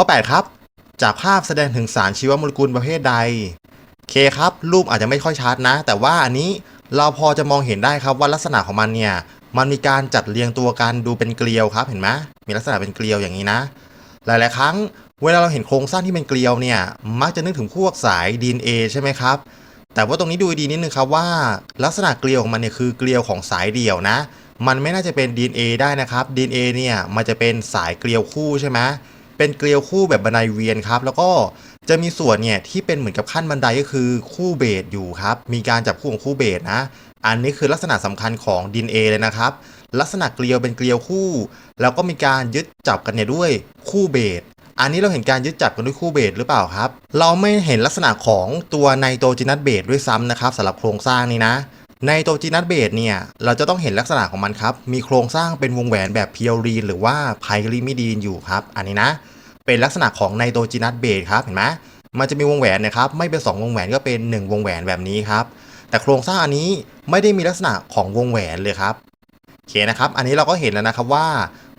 ข้อ 8 ครับ จากภาพแสดงถึงสารชีวโมเลกุลประเภทใดเคครับ รูปอาจจะไม่ค่อยชัดนะ แต่ว่าอันนี้เราพอจะมองเห็นได้ครับว่าลักษณะของมันเนี่ย มันมีการจัดเรียงตัวกันดูเป็นเกลียวครับเห็นไหมมีลักษณะเป็นเกลียวอย่างนี้นะ หลาย ๆ ครั้ง เวลาเราเห็นโครงสร้างที่เป็นเกลียวเนี่ย มักจะนึกถึงพวกสาย DNA ใช่ไหมครับ แต่ว่าตรงนี้ดูดีนิดนึงครับว่า ลักษณะเกลียวของมันเนี่ยคือเกลียวของสายเดี่ยวนะ มันไม่น่าจะเป็น DNA ได้นะครับ DNA เนี่ยมันจะเป็นสายเกลียวคู่ใช่ไหม เป็นเกลียวคู่แบบบันไดเวียนครับ แล้วก็จะมีส่วนเนี่ยที่เป็นเหมือนกับขั้นบันไดก็คือคู่เบสอยู่ครับ มีการจับคู่ของคู่เบสนะ อันนี้คือลักษณะสำคัญของ DNA เอเลยนะครับ ลักษณะเกลียวเป็นเกลียวคู่ แล้วก็มีการยึดจับกันเนี่ยด้วยคู่เบสอันนี้เราเห็นการยึดจับกันด้วยคู่เบสหรือเปล่าครับ เราไม่เห็นลักษณะของตัวไนโตรเจนัสเบสด้วยซ้ำนะครับสำหรับโครงสร้างนี้นะ ไนตรเจนัสเบสเนี่ย เราจะต้องเห็นลักษณะของมันครับ มีโครงสร้างเป็นวงแหวนแบบเพียวรีนหรือว่าไพริมิดีนอยู่ครับ อันนี้นะ เป็นลักษณะของไนโตรเจนัสเบสครับ เห็นไหมมันจะมีวงแหวนนะครับ ไม่เป็น 2 วงแหวนก็เป็น 1 วงแหวนแบบนี้ครับ แต่โครงสร้างอันนี้ไม่ได้มีลักษณะของวงแหวนเลยครับโอเคนะครับ อันนี้เราก็เห็นแล้วนะครับว่า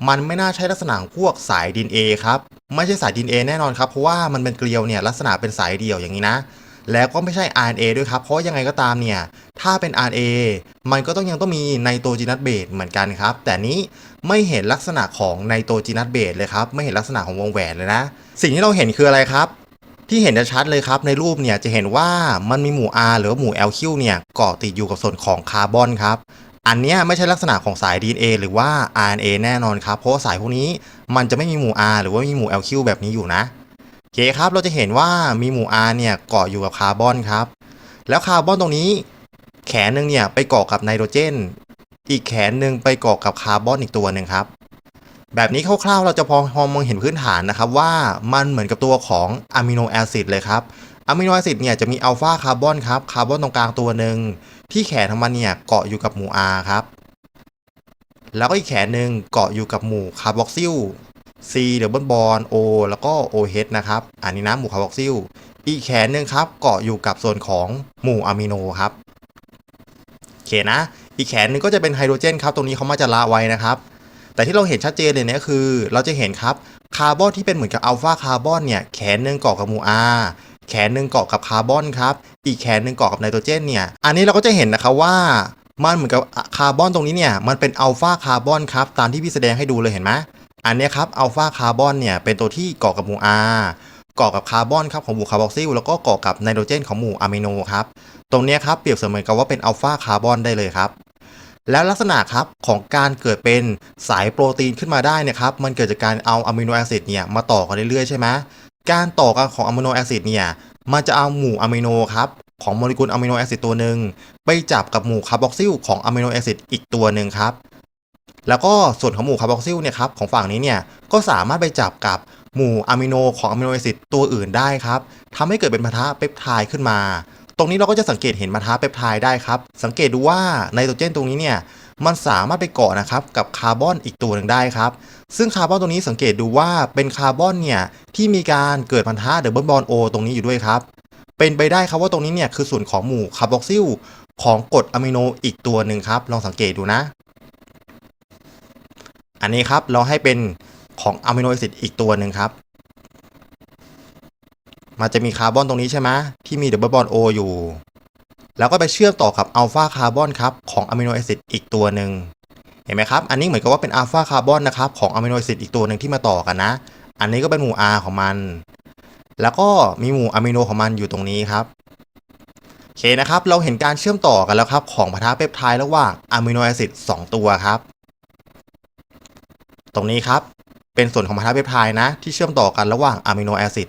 มันไม่น่าใช่ลักษณะพวกสายดินเอครับ ไม่ใช่สายดินเอแน่นอนครับ เพราะว่ามันเป็นเกลียวเนี่ยลักษณะเป็นสายเดี่ยวอย่างนี้นะ แล้วก็ไม่ใช่ RNA ด้วยครับ เพราะยังไงก็ตามเนี่ย ถ้าเป็น RNA มันก็ต้องยังต้องมีไนโตรจีนัสเบสเหมือนกันครับ แต่นี้ไม่เห็นลักษณะของไนโตรจีนัสเบสเลยครับ ไม่เห็นลักษณะของวงแหวนเลยนะ สิ่งที่เราเห็นคืออะไรครับ ที่เห็นชัดเลยครับ ในรูปเนี่ยจะเห็นว่ามันมีหมู่ R หรือว่าหมู่ LQ เนี่ยเกาะติดอยู่กับส่วนของคาร์บอนครับอันนี้ไม่ใช่ลักษณะของสาย DNA หรือว่า RNA แน่นอนครับ เพราะาสายพวกนี้มันจะไม่มีหมู่ R หรือว่ามีหมู่ LQ แบบนี้อยู่นะ โอเคครับเราจะเห็นว่ามีหมู่ R เนี่ยเกาะอยู่กับคาร์บอนครับ แล้วคาร์บอนตรงนี้ แขนหนึ่งเนี่ยไปเกาะกับไนโตรเจน อีกแขนหนึ่งไปเกาะกับคาร์บอนอีกตัวหนึ่งครับ แบบนี้คร่าวๆเราจะพอพอมองเห็นพื้นฐานนะครับว่ามันเหมือนกับตัวของอะมิโนแอซิดเลยครับอะมิโนแอซิดเนี่ยจะมีอัลฟาคาร์บอนครับคาร์บอนตรงกลางตัวหนึ่งที่แขนของมันเนี่ยเกาะอยู่กับหมู่ R ครับ แล้วก็อีกแขนหนึ่งเกาะอยู่กับหมู่คาร์บอกซิล C เดบเบิลบอล O แล้วก็ OH นะครับอันนี้นะหมู่คาร์บอกซิล อีกแขนหนึ่งครับเกาะอยู่กับส่วนของหมู่อะมิโนครับโอเคนะ อีกแขนหนึ่งก็จะเป็นไฮโดรเจนครับ ตรงนี้เขามาจะละไว้นะครับ แต่ที่เราเห็นชัดเจนเลยเนี่ยคือ เราจะเห็นครับคาร์บอนที่เป็นเหมือนกับอัลฟาคาร์บอนเนี่ยแขนหนึ่งเกาะกับหมู่ R แขนหนึ่งเกาะกับคาร์บอนครับ อีกแขนหนึ่งเกาะกับไนโตรเจนเนี่ย อันนี้เราก็จะเห็นนะครับว่ามันเหมือนกับคาร์บอนตรงนี้เนี่ย มันเป็นอัลฟาคาร์บอนครับ ตามที่พี่แสดงให้ดูเลยเห็นไหม อันนี้ครับอัลฟาคาร์บอนเนี่ยเป็นตัวที่เกาะกับหมู่ R เกาะกับคาร์บอนครับของหมู่คาร์บอกซิลแล้วก็เกาะกับไนโตรเจนของหมู่อะมิโนครับตรงนี้ครับเปรียบเสมือนกับว่าเป็นอัลฟาคาร์บอนได้เลยครับแล้วลักษณะครับของการเกิดเป็นสายโปรตีนขึ้นมาได้นะครับมันเกิดจากการเอาอะมิโนแอซิดเนี่ยมาต่อกันเรื่อยๆใช่ไหมการต่อกันของอะมิโนแอซิดเนี่ยมันจะเอาหมู่อะมิโนครับของโมเลกุลอะมิโนแอซิดตัวหนึ่งไปจับกับหมู่คาร์บอกซิลของอะมิโนแอซิดอีกตัวหนึ่งครับ แล้วก็ส่วนของหมู่คาร์บอกซิลเนี่ยครับของฝั่งนี้เนี่ยก็สามารถไปจับกับหมู่อะมิโนของอะมิโนแอซิดตัวอื่นได้ครับทำให้เกิดเป็นพันธะเปปไทด์ขึ้นมา ตรงนี้เราก็จะสังเกตเห็นพันธะเปปไทด์ได้ครับ สังเกตดูว่าไนโตรเจนตรงนี้เนี่ยมันสามารถไปเกาะนะครับกับคาร์บอนอีกตัวหนึ่งได้ครับ ซึ่งคาร์บอนตรงนี้สังเกตดูว่าเป็นคาร์บอนเนี่ยที่มีการเกิดพันธะเดบเบิลบอลโอตรงนี้อยู่ด้วยครับ เป็นไปได้ครับว่าตรงนี้เนี่ยคือส่วนของหมู่คาร์บอกซิลของกรดอะมิโนอีกตัวหนึ่งครับ ลองสังเกตดูนะ อันนี้ครับเราให้เป็นของอะมิโนแอซิดอีกตัวหนึ่งครับ มันจะมีคาร์บอนตรงนี้ใช่ไหมที่มีเดบเบิลบอลโออยู่ แล้วก็ไปเชื่อมต่อกับอัลฟาคาร์บอนครับของอะมิโนแอซิดอีกตัวหนึ่งเห็นไหมครับ อันนี้เหมือนกับว่าเป็นอัลฟาคาร์บอนนะครับของอะมิโนแอซิดอีกตัวหนึ่งที่มาต่อกันนะ อันนี้ก็เป็นหมู่ R ของมัน แล้วก็มีหมู่อะมิโนของมันอยู่ตรงนี้ครับโอเคนะครับ เราเห็นการเชื่อมต่อกันแล้วครับของพันธะเปปไทด์ระหว่างอะมิโนแอซิด2ตัวครับ ตรงนี้ครับ เป็นส่วนของพันธะเปปไทด์นะ ที่เชื่อมต่อกันระหว่างอะมิโนแอซิด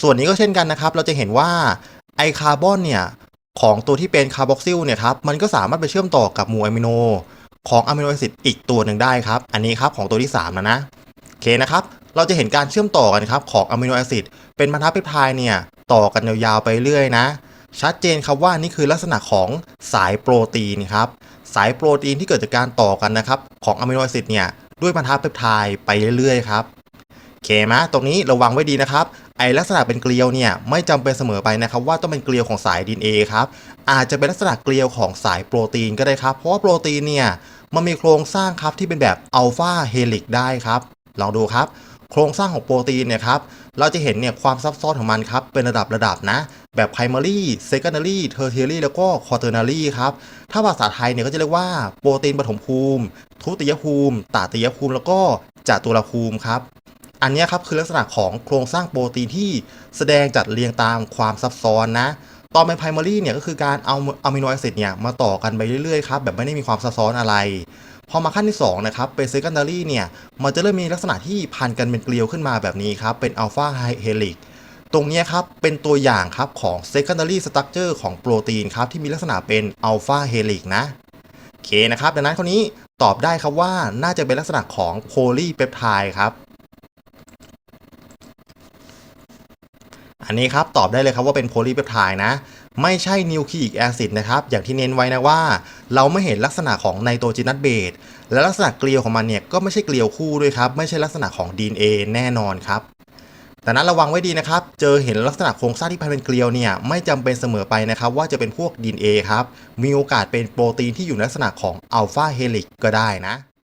ส่วนนี้ก็เช่นกันนะครับ เราจะเห็นว่าไอคาร์บอนเนี่ยของตัวที่เป็นคาร์บอกซิลเนี่ยครับมันก็สามารถไปเชื่อมต่อกับหมู่อะมิโนของอะมิโนแอซิดอีกตัวหนึ่งได้ครับ อันนี้ครับของตัวที่3นะนะโอเคนะครับ เราจะเห็นการเชื่อมต่อกันครับของอะมิโนแอซิดเป็นพันธะเปปไทด์เนี่ยต่อกันยาวๆไปเรื่อยนะชัดเจนครับว่านี่คือลักษณะของสายโปรตีนครับสายโปรตีนที่เกิดจากการต่อกันนะครับของอะมิโนแอซิดเนี่ย ด้วยพันธะเปปไทด์ไปเรื่อยๆครับเคไหมตรงนี้ระวังไว้ดีนะครับ ไอลักษณะเป็นเกลียวเนี่ยไม่จำเป็นเสมอไปนะครับ ว่าต้องเป็นเกลียวของสาย DNA ครับอาจจะเป็นลักษณะเกลียวของสายโปรตีนก็ได้ครับ เพราะว่าโปรตีนเนี่ยมันมีโครงสร้างครับที่เป็นแบบอัลฟาเฮลิกได้ครับ ลองดูครับ โครงสร้างของโปรตีนเนี่ยครับเราจะเห็นเนี่ยความซับซ้อนของมันครับเป็นระดับระดับนะ แบบ primary secondary tertiary แล้วก็ quaternary ครับ ถ้าภาษาไทยเนี่ยก็จะเรียกว่าโปรตีนปฐมภูมิ ทุติยภูมิตาติยภูมิ แล้วก็จตุรภูมิครับ อันนี้ครับคือลักษณะของโครงสร้างโปรตีนที่แสดงจัดเรียงตามความซับซ้อนนะตอนเป็น primary เนี่ยก็คือการเอาอะมิโนแอซิดเนี่ยมาต่อกันไปเรื่อยๆครับแบบไม่ได้มีความซับซ้อนอะไรพอมาขั้นที่2นะครับเป็น secondary เนี่ยมันจะเริ่มมีลักษณะที่พันกันเป็นเกลียวขึ้นมาแบบนี้ครับเป็น alpha helix ตรงนี้ครับเป็นตัวอย่างครับของ secondary structure ของโปรตีนครับที่มีลักษณะเป็น alpha helix นะโอเคนะครับดังนั้นคราวนี้ตอบได้ครับว่าน่าจะเป็นลักษณะของ polypeptide ครับอันนี้ครับตอบได้เลยครับว่าเป็นโพลีเปปไทด์นะ ไม่ใช่นิวคลีอิกแอซิดนะครับ อย่างที่เน้นไว้นะว่า เราไม่เห็นลักษณะของไนโตรเจนัสเบสและลักษณะเกลียวของมันเนี่ยก็ไม่ใช่เกลียวคู่ด้วยครับ ไม่ใช่ลักษณะของ DNA แน่นอนครับ แต่นั้นระวังไว้ดีนะครับ เจอเห็นลักษณะโครงสร้างที่พันเป็นเกลียวเนี่ยไม่จำเป็นเสมอไปนะครับว่าจะเป็นพวก DNA ครับ มีโอกาสเป็นโปรตีนที่อยู่ในลักษณะของอัลฟาเฮลิกก็ได้นะ